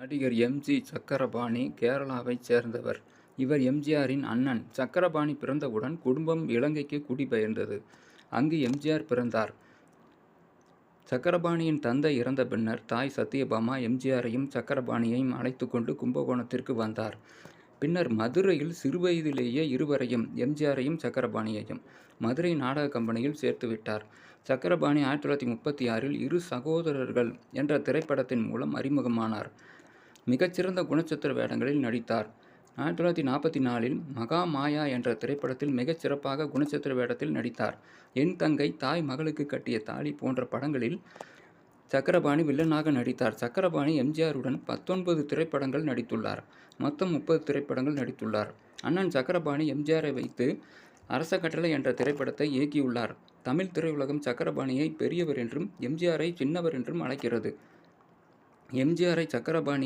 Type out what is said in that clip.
நடிகர் M. G. Chakrapani கேரளாவைச் சேர்ந்தவர். இவர் எம்ஜிஆரின் அண்ணன். சக்கரபாணி பிறந்தவுடன் குடும்பம் இலங்கைக்கு குடிபெயர்ந்தது. அங்கு எம்ஜிஆர் பிறந்தார். சக்கரபாணியின் தந்தை இறந்த பின்னர் தாய் சத்யபாமா எம்ஜிஆரையும் சக்கரபாணியையும் அழைத்து கொண்டு கும்பகோணத்திற்கு வந்தார். பின்னர் மதுரையில் சிறுவயதிலேயே இருவரையும் எம்ஜிஆரையும் சக்கரபாணியையும் மதுரை நாடக கம்பெனியில் சேர்த்துவிட்டார் சக்கரபாணி ஆயிரத்தி தொள்ளாயிரத்தி முப்பத்தி ஆறில் இரு சகோதரர்கள் என்ற திரைப்படத்தின் மூலம் அறிமுகமானார். மிகச்சிறந்த குணச்சித்திர வேடங்களில் நடித்தார். ஆயிரத்தி தொள்ளாயிரத்தி நாற்பத்தி நாலில் மகா மாயா என்ற திரைப்படத்தில் மிகச்சிறப்பாக குணச்சத்திர குணச்சித்திர வேடத்தில் நடித்தார். என் தங்கை தாய் மகளுக்கு கட்டிய தாலி போன்ற படங்களில் சக்கரபாணி வில்லனாக நடித்தார். சக்கரபாணி எம்ஜிஆருடன் பத்தொன்பது திரைப்படங்கள் நடித்துள்ளார். மொத்தம் முப்பது திரைப்படங்கள் நடித்துள்ளார். அண்ணன் சக்கரபாணி எம்ஜிஆரை வைத்து அரச கட்டளை என்ற திரைப்படத்தை இயக்கியுள்ளார். தமிழ் திரையுலகம் சக்கரபாணியை பெரியவர் என்றும் எம்ஜிஆரை சின்னவர் என்றும் அழைக்கிறது. எம்ஜிஆரை சக்கரபாணி